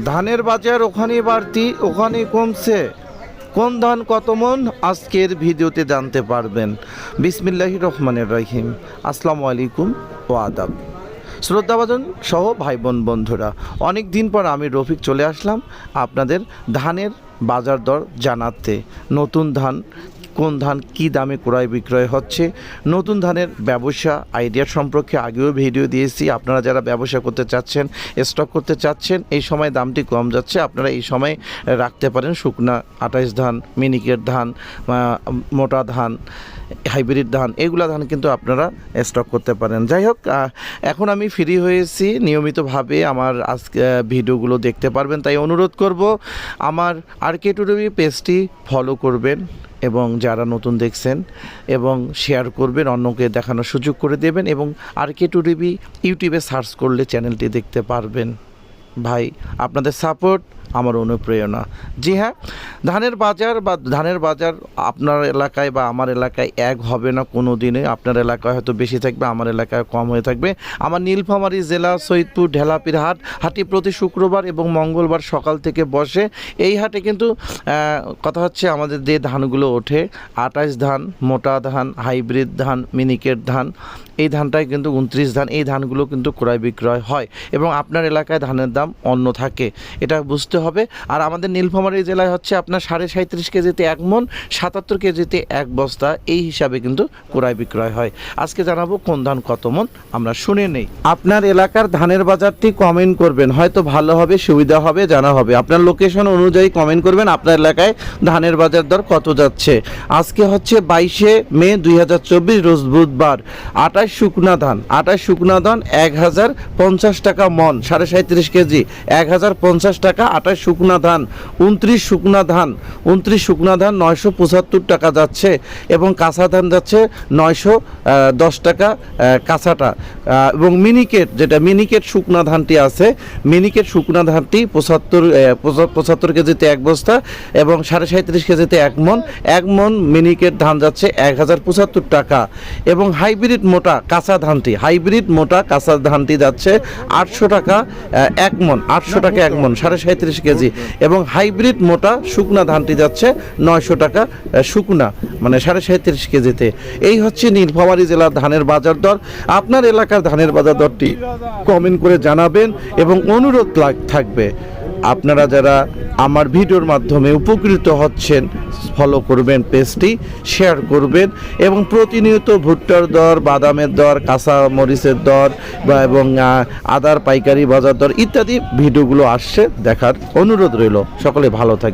ধানের বাজার ওখানে বাড়তি ওখানে কমছে। কোন ধান কত মন, আজকের ভিডিওতে জানতে পারবেন। বিসমিল্লাহ রহমানের রহিম। আসসালামু আলাইকুম ও আদাব। শ্রদ্ধাভাজন সহ ভাই বোন বন্ধুরা, অনেক দিন পর আমি রফিক চলে আসলাম। আপনাদের ধানের বাজার দর জানাতে। নতুন ধান, কোন ধান কি দামে ক্রয় বিক্রয় হচ্ছে? নতুন ধানের ব্যবসা আইডিয়া সম্পর্কে আগেও ভিডিও দিয়েছি। আপনারা যারা ব্যবসা করতে চাচ্ছেন স্টক করতে চাচ্ছেন, এই সময় দামটি কম যাচ্ছে। আপনারা এই সময় রাখতে পারেন শুকনা আঠাইশ ধান, মিনিকেট ধান মোটা ধান, হাইব্রিড ধান, এগুলা ধান কিন্তু আপনারা স্টক করতে পারেন। যাই হোক এখন আমি ফ্রি হয়েছি। নিয়মিতভাবে আমার আজকে ভিডিওগুলো দেখতে পারবেন। তাই অনুরোধ করব, আমার আর কে টুরবি পেজটি ফলো করবেন এবং যারা নতুন দেখছেন এবং শেয়ার করবেন, অন্যকে দেখানোর সুযোগ করে দেবেন এবং আর কে টুরিবি ইউটিউবে সার্চ করলে চ্যানেলটি দেখতে পারবেন। ভাই, আপনাদের সাপোর্ট আমার অনুপ্রেরণা। জি হ্যাঁ ধানের বাজার বা ধানের বাজার আপনার এলাকায় বা আমার এলাকায় এক হবে না কোনো দিনে আপনার এলাকায় হয়তো বেশি থাকবে, আমার এলাকায় কম হয়ে থাকবে। আমার নীলফামারী জেলা, সৈয়দপুর, ঢেলাপির হাট হাটি প্রতি শুক্রবার এবং মঙ্গলবার সকাল থেকে বসে। এই হাটে কিন্তু কথা হচ্ছে আমাদের যে ধানগুলো ওঠে আঠাশ ধান, মোটা ধান, হাইব্রিড ধান, মিনিকেট ধান, এই ধানটাই কিন্তু উনত্রিশ ধান, এই ধানগুলো কিন্তু ক্রয় বিক্রয় হয় এবং আপনার এলাকায় ধানের দাম অন্য থাকে। এটা বুঝতে হবে। আর আমাদের নীলফামারী জেলায় হচ্ছে আপনার সাড়ে সাঁত্রিশ কেজিতে এক মন, সাতাত্তর কেজিতে এক বস্তা। এই হিসাবে কিন্তু ক্রয় বিক্রয় হয়। আজকে জানাব কোন ধান কত মন, আমরা শুনে নেই। আপনার এলাকার ধানের বাজারটি কমেন্ট করবেন। হয়তো ভালো হবে, সুবিধা হবে, জানা হবে। আপনার লোকেশন অনুযায়ী কমেন্ট করবেন, আপনার এলাকায় ধানের বাজার দর কত যাচ্ছে। আজকে হচ্ছে বাইশে মে দুই হাজার চব্বিশ, রোজ বুধবার। আটাশ শুকনা ধান, আটাশ শুকনা ধান এক হাজার পঞ্চাশ টাকা মন, সাড়ে সাঁত্রিশ কেজি। এক হাজার পঞ্চাশ টাকা, আটাশ শুকনা ধান। উনত্রিশ শুকনা ধান। উনত্রিশ শুকনা ধান নয়শো পঁচাত্তর টাকা যাচ্ছে এবং কাঁচা ধান যাচ্ছে নয়শো দশ টাকা কাঁচাটা। এবং মিনিকেট যেটা, মিনিকেট শুকনা ধানটি আছে। মিনিকেট শুকনা ধানটি পঁচাত্তর পঁচাত্তর কেজিতে এক বস্তা এবং সাড়ে সাঁত্রিশ কেজিতে এক মন। এক মন মিনিকেট ধান যাচ্ছে এক হাজার পঁচাত্তর টাকা। এবং হাইব্রিড মোটা কাঁচা ধানটি, হাইব্রিড মোটা কাঁচা ধানটি যাচ্ছে আটশো টাকা এক মন, আটশো টাকা এক মন, সাড়ে সাঁত্রিশ কেজি। এবং হাইব্রিড মোটা শুকনা ধানটি যাচ্ছে নয়শো টাকা শুকনা মানে সাড়ে সাঁত্রিশ কেজিতে। এই হচ্ছে নীলফামারী জেলার ধানের বাজার দর। আপনার এলাকার ধানের বাজার দরটি কমেন্ট করে জানাবেন এবং অনুরোধ থাকবে। আপনারা যারা আমার ভিডিওর মাধ্যমে উপকৃত হচ্ছেন ফলো করবেন পেজটি শেয়ার করবেন এবং প্রতিনিয়ত ভুট্টার দর, বাদামের দর, কাঁচা মরিচের দর বা এবং আদার পাইকারি বাজার দর ইত্যাদি ভিডিওগুলো আসছে দেখার অনুরোধ রইল। সকলে ভালো থাকবে